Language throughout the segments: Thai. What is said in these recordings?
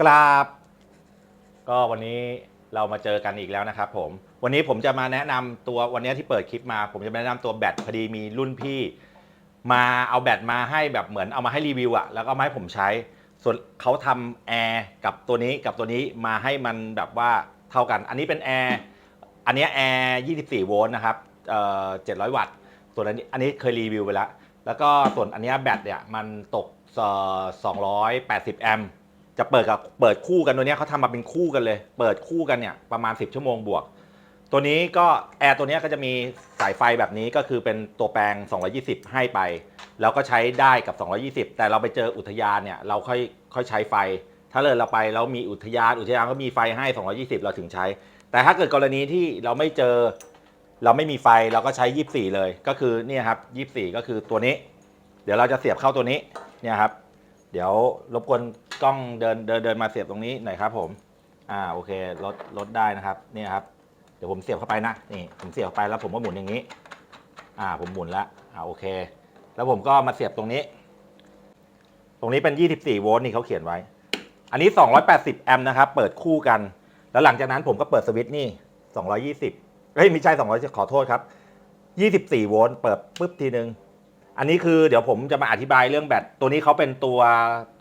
กราบ ก็วันนี้เรามาเจอกันอีกแล้วนะครับผม วันนี้ผมจะมาแนะนำตัววันนี้ที่เปิดคลิปมา ผมจะมาแนะนำตัวแบตพอดีมีรุ่นพี่ มาเอาแบตมาให้แบบเหมือนเอามาให้รีวิวอะแล้วก็มาให้ผมใช้ ส่วนเขาทำแอร์กับตัวนี้กับตัวนี้มาให้มันแบบว่าเท่ากัน อันนี้เป็นแอร์อันนี้แอร์24 โวลต์นะครับเอ่อ700 วัตต์ส่วนอันนี้อันนี้เคยรีวิวไปแล้ว แล้วก็ส่วนอันเนี้ยแบตเนี่ยมันตกเอ่อ280 แอมป์ จะเปิดกับเปิดคู่กันตัวเนี้ยเขาทำมาเป็นคู่กันเลย เปิดคู่กันเนี่ยประมาณ 10 ชั่วโมงบวก ตัวนี้ก็แอร์ตัวเนี้ยก็จะมีสายไฟแบบนี้ก็คือเป็นตัวแปลง 220 ให้ไป แล้วก็ใช้ได้กับ 220 แต่เราไปเจออุทยานเนี่ยเราค่อยค่อยใช้ไฟ ถ้าเลยเราไปแล้วมีอุทยานอุทยานก็มีไฟให้ 220 เราถึงใช้ แต่ถ้าเกิดกรณีที่เราไม่เจอเราไม่มีไฟเราก็ใช้ 24 เลยก็คือเนี่ยครับ 24 ก็คือตัวนี้ เดี๋ยวเราจะเสียบเข้าตัวนี้เนี่ยครับ เดี๋ยวรบกวน กล้องเดินเดินเดินมาเสียบตรงนี้หน่อยครับ ผม อ่าโอเคลดลดได้นะครับเนี่ยครับเดี๋ยวผมเสียบเข้าไปนะนี่ผมเสียบเข้าไปแล้วผมก็หมุนอย่างนี้ อ่า ผมหมุนละอ่าโอเค แล้วผมก็มาเสียบตรงนี้ ตรงนี้เป็น 24 โวลต์นี่เขาเขียนไว้ อันนี้ 280 แอมป์นะครับเปิดคู่กัน แล้วหลังจากนั้นผมก็เปิดสวิตช์นี่ 220เฮ้ยไม่ใช่200ขอโทษครับ 24 โวลต์เปิดปุ๊บทีนึง อันนี้คือเดี๋ยวผมจะมาอธิบายเรื่องแบตตัวนี้เขาเป็นตัว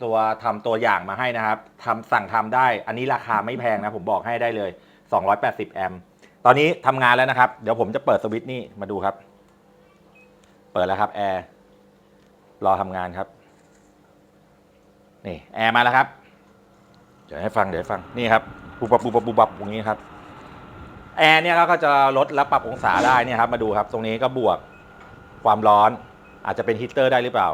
ตัวทำตัวอย่างมาให้นะครับทำสั่งทำได้ อันนี้ราคาไม่แพงนะ ผมบอกให้ได้เลย 280 แอมป์ตอนนี้ทำงานแล้วนะครับ เดี๋ยวผมจะเปิดสวิตช์นี่มาดูครับ เปิดแล้วครับแอร์รอทำงานครับ นี่แอร์มาแล้วครับ เดี๋ยวให้ฟังเดี๋ยวให้ฟังนี่ครับปุบปับปุบปับปุบปับอย่างนี้ครับ แอร์เนี่ยก็จะลดและปรับองศาได้เนี่ยครับมาดูครับ ตรงนี้ก็บวกความร้อน อาจจะเป็นฮีตเตอร์ได้หรือเปล่า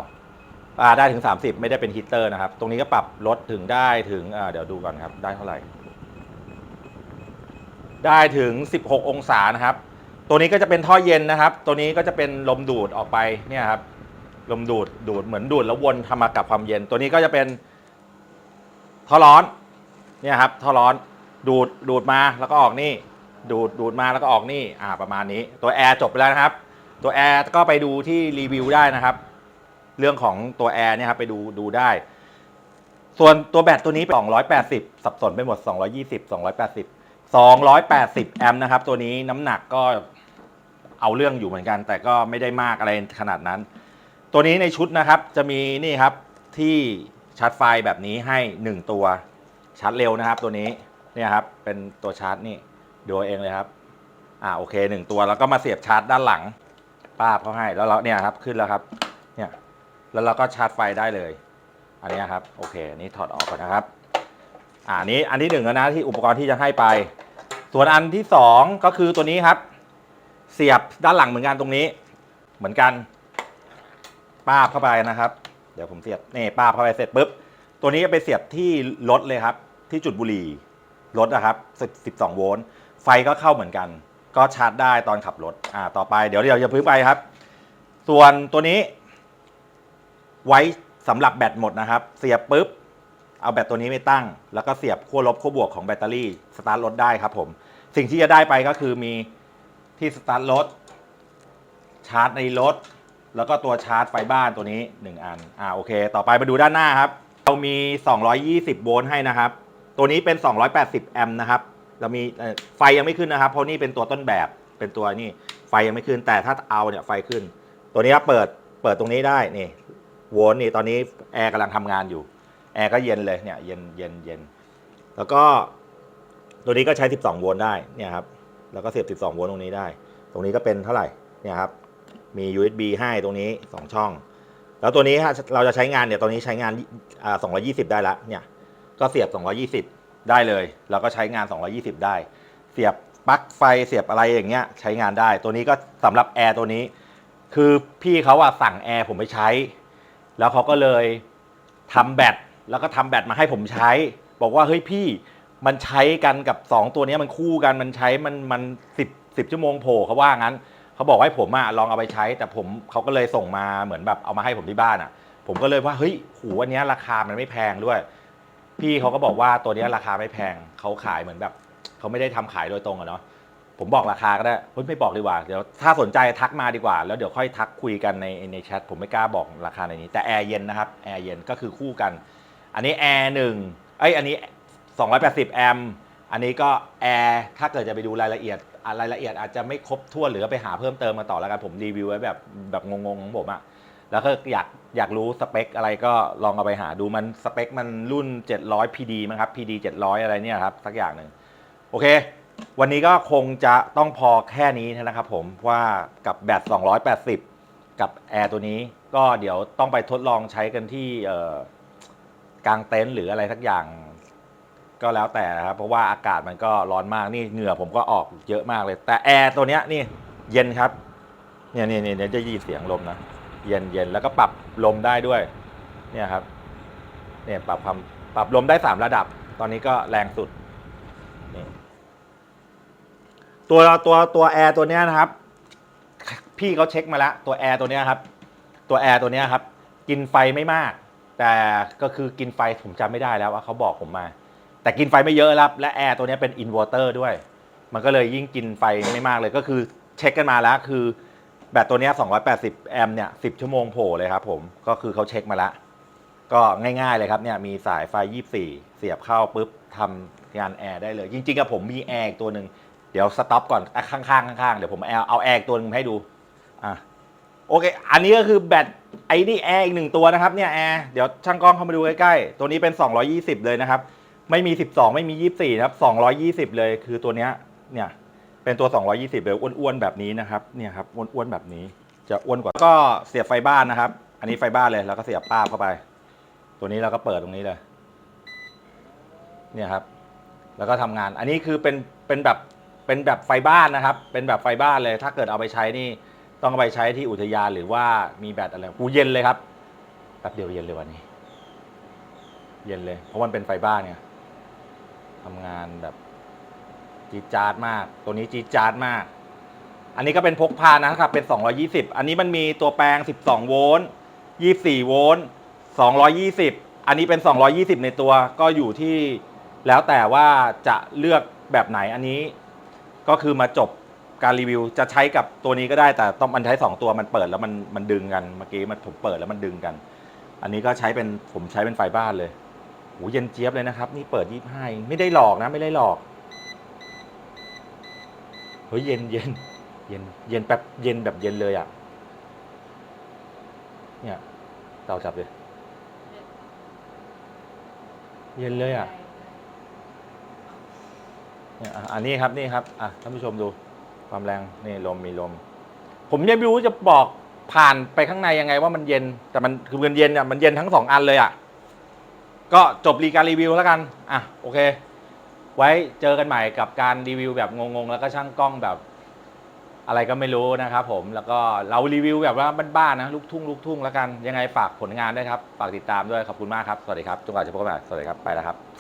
อ่า ได้ถึง 30 ไม่ได้เป็นฮีตเตอร์นะครับ ตรงนี้ก็ปรับลดถึงได้ถึงอ่าเดี๋ยวดูก่อนครับ ได้เท่าไหร่ ได้ถึง 16 องศานะครับ ตัวนี้ก็จะเป็นท่อเย็นนะครับ ตัวนี้ก็จะเป็นลมดูดออกไปเนี่ยครับ ลมดูดดูดเหมือนดูดแล้ววนทำมากับความเย็น ตัวนี้ก็จะเป็นท่อร้อนเนี่ยครับท่อร้อนดูดดูดมาแล้วก็ออกนี่ ดูดดูดมาแล้วก็ออกนี่ อ่า ประมาณนี้ ตัวแอร์จบไปแล้วนะครับ ตัวแอร์ก็ไปดูที่รีวิวได้นะครับ เรื่องของตัวแอร์เนี่ยครับไปดูดูได้ ส่วนตัวแบตตัวนี้เป็น280 สับสนไปหมด 220 280 280 แอมป์นะครับ ตัวนี้น้ำหนักก็เอาเรื่องอยู่เหมือนกัน แต่ก็ไม่ได้มากอะไรขนาดนั้น ตัวนี้ในชุดนะครับจะมีนี่ครับที่ชาร์จไฟแบบนี้ให้ 1 ตัวชาร์จเร็วนะครับ ตัวนี้เนี่ยครับเป็นตัวชาร์จนี่ดูเอาเองเลยครับอ่าโอเคหนึ่งตัวแล้วก็มาเสียบชาร์จด้านหลัง ป้าบเขาให้ แล้วเราเนี่ยครับขึ้นแล้วครับ เนี่ย แล้วเราก็ชาร์จไฟได้เลย อันนี้ครับ โอเคอันนี้ถอดออกก่อนนะครับ อ่าอันนี้อันที่หนึ่งแล้วนะที่อุปกรณ์ที่จะให้ไป ส่วนอันที่สองก็คือตัวนี้ครับ เสียบด้านหลังเหมือนกันตรงนี้ เหมือนกันป้าบเข้าไปนะครับ เดี๋ยวผมเสียบนี่ป้าบเข้าไปเสร็จปุ๊บตัวนี้ไปเสียบที่รถเลยครับ ที่จุดบุหรี่รถนะครับ12โวลต์ไฟก็เข้าเหมือนกัน ก็ชาร์จได้ตอนขับรถอ่าต่อไปเดี๋ยวเดี๋ยวจะพึ่งไปครับ ส่วนตัวนี้ ไว้สำหรับแบตหมดนะครับ เสียบปุ๊บ เอาแบตตัวนี้ไปตั้ง แล้วก็เสียบขั้วลบขั้วบวกของแบตเตอรี่สตาร์ทรถได้ครับผมสิ่งที่จะได้ไปก็คือมีที่สตาร์ทรถชาร์จในรถ แล้วก็ตัวชาร์จไฟบ้านตัวนี้ 1 อันอ่าโอเค ต่อไปมาดูด้านหน้าครับ เรามี 220 โวลต์ให้นะครับ ตัวนี้เป็น 280 แอมป์นะครับ เรามีเอ่อไฟยังไม่ขึ้นนะครับ เพราะนี่เป็นตัวต้นแบบเป็นตัวนี่ไฟยังไม่ขึ้นแต่ถ้าเอาเนี่ยไฟขึ้น ตัวนี้เปิดเปิดตรงนี้ได้นี่โวลต์นี่ตอนนี้แอร์กำลังทำงานอยู่แอร์ก็เย็นเลยเนี่ยเย็นเย็นเย็นแล้วก็ตัวนี้ก็ใช้ 12 โวลต์ได้เนี่ยครับแล้วก็เสียบ 12 โวลต์ตรงนี้ได้ ตรงนี้ก็เป็นเท่าไหร่เนี่ยครับมี USB ให้ตรงนี้ 2 ช่อง แล้วตัวนี้ถ้าเราจะใช้งานเนี่ยตัวนี้ใช้งานอ่า220 ได้ละเนี่ยก็เสียบ 220 ได้เลยแล้วก็ใช้งาน 220 ได้ เสียบปลั๊กไฟเสียบอะไรอย่างเงี้ยใช้งานได้ ตัวนี้ก็สำหรับแอร์ตัวนี้ คือพี่เขาอะสั่งแอร์ผมไปใช้ แล้วเขาก็เลยทำแบตแล้วก็ทำแบตมาให้ผมใช้ บอกว่าเฮ้ยพี่มันใช้กันกับ 2 ตัวนี้มันคู่กันมันใช้มันมันสิบสิบชั่วโมงโผล่เขาว่างั้นเขาบอกให้ผมอะลองเอาไปใช้ แต่ผมเขาก็เลยส่งมาเหมือนแบบเอามาให้ผมที่บ้านอะผมก็เลยว่าเฮ้ยหูอันเนี้ยราคามันไม่แพงด้วย พี่เขาก็บอกว่าตัวเนี้ยราคาไม่แพงเขาขายเหมือนแบบเขาไม่ได้ทำขายโดยตรงอะเนาะผมบอกราคาก็ได้เฮ้ยไม่บอกดีกว่าเดี๋ยวถ้าสนใจทักมาดีกว่า แล้วเดี๋ยวค่อยทักคุยกันในในแชทผมไม่กล้าบอกราคาในนี้ แต่แอร์เย็นนะครับแอร์เย็นก็คือคู่กัน อันนี้แอร์หนึ่งเอ้ยอันนี้ 280 แอมป์อันนี้ก็แอร์ถ้าเกิดจะไปดูรายละเอียดอะรายละเอียดอาจจะไม่ครบถ้วนหรือไปหาเพิ่มเติมมาต่อแล้วกันผมรีวิวไว้แบบแบบงงๆของผมอะ แล้วก็อยากอยากรู้สเปคอะไรก็ลองเอาไปหาดูมันสเปคมันรุ่น 700 PD มั้งครับ PD 700 อะไรเนี่ยครับ สักอย่างหนึ่งโอเค วันนี้ก็คงจะต้องพอแค่นี้นะครับผมว่ากับแบต280 กับแอร์ตัวนี้ ก็เดี๋ยวต้องไปทดลองใช้กันที่กลางเต็นท์หรืออะไรสักอย่างก็แล้วแต่นะครับ เพราะว่าอากาศมันก็ร้อนมากนี่เหงื่อผมก็ออกเยอะมากเลย แต่แอร์ตัวเนี้ยนี่เย็นครับ เนี่ยเนี่ยเนี่ยจะยินเสียงลมนะ เย็นเย็นแล้วก็ปรับลมได้ด้วย เนี่ยครับ เนี่ยปรับความปรับลมได้สามระดับ ตอนนี้ก็แรงสุด นี่ ตัวตัวตัวแอร์ตัวเนี้ยนะครับ พี่เขาเช็คมาแล้ว ตัวแอร์ตัวเนี้ยครับ ตัวแอร์ตัวเนี้ยครับ กินไฟไม่มาก แต่ก็คือกินไฟผมจำไม่ได้แล้วว่าเขาบอกผมมา แต่กินไฟไม่เยอะครับและแอร์ตัวเนี้ยเป็นอินเวอร์เตอร์ด้วย มันก็เลยยิ่งกินไฟไม่มากเลยก็คือเช็คกันมาแล้วคือ แบตตัวเนี้ย280 แอมป์เนี่ย 10 ชั่วโมงโผล่เลยครับผม ก็คือเขาเช็คมาแล้วก็ง่ายๆเลยครับเนี่ยมีสายไฟ 24 เสียบเข้าปุ๊บทำงานแอร์ได้เลย จริงๆกับผมมีแอร์อีกตัวหนึ่งเดี๋ยวสต็อปก่อนข้างๆข้างๆเดี๋ยวผมเอาเอาแอร์ตัวหนึงให้ดูอะโอเค อันนี้ก็คือแบตไอ้นี่แอร์อีกหนึ่งตัวนะครับเนี่ยแอร์เดี๋ยวช่างกล้องเข้ามาดูใกล้ๆ ตัวนี้เป็น 220 เลยนะครับ ไม่มี 12 ไม่มี 24 นะครับ 220 เลยคือตัวเนี้ยเนี่ย เป็นตัว 220เลยอ้วนๆแบบนี้นะครับเนี่ยครับอ้วนๆแบบนี้ จะอ้วนกว่าก็เสียบไฟบ้านนะครับ อันนี้ไฟบ้านเลยแล้วก็เสียบป้าบเข้าไป ตัวนี้เราก็เปิดตรงนี้เลย เนี่ยครับ แล้วก็ทำงาน อันนี้คือเป็นเป็นแบบเป็นแบบไฟบ้านนะครับ เป็นแบบไฟบ้านเลย ถ้าเกิดเอาไปใช้นี่ต้องเอาไปใช้ที่อุทยานหรือว่ามีแบตอะไรกูเย็นเลยครับแป๊บเดียวเย็นเลยวันนี้ เย็นเลย เพราะมันเป็นไฟบ้านไงทำงานแบบ จีดจาร์ดมาก ตัวนี้จีดจาร์ดมาก อันนี้ก็เป็นพกพานะครับ เป็น 220 อันนี้มันมีตัวแปลง 12 โวลต์ 24 โวลต์ 220 อันนี้เป็น 220 ในตัวก็อยู่ที่แล้วแต่ว่าจะเลือกแบบไหนอันนี้ ก็คือมาจบการรีวิวจะใช้กับตัวนี้ก็ได้แต่ต้องมันใช้ 2 ตัวมันเปิดแล้วมันมันดึงกันเมื่อกี้มันผมเปิดแล้วมันดึงกัน อันนี้ก็ใช้เป็นผมใช้เป็นไฟบ้านเลยโหเย็นเจี๊ยบเลยนะครับ นี่เปิด 25 ไม่ได้หลอกนะไม่ได้หลอก เฮ้ยเย็นเย็นเย็นเย็นแป๊บเย็นแบบเย็นเลยอะ เนี่ยเตาจับเลยเย็นเลยอะเนี่ยอะอันนี้ครับนี่ครับอะท่านผู้ชมดูความแรงนี่ลมมีลม ผมยังไม่รู้จะบอกผ่านไปข้างในยังไงว่ามันเย็นแต่มันคือมันเย็นอะมันเย็นทั้งสองอันเลยอะก็จบรีการรีวิวแล้วกัน อะ โอเค ไว้เจอกันใหม่กับการรีวิวแบบงงๆ แล้วก็ช่างกล้องแบบอะไรก็ไม่รู้นะครับผมแล้วก็เรารีวิวแบบว่าบ้านๆนะลูกทุ่งลูกทุ่งแล้วกันยังไงฝากผลงานด้วยครับ ฝากติดตามด้วยขอบคุณมากครับ สวัสดีครับจนกว่าจะพบกันใหม่สวัสดีครับไปแล้วครับ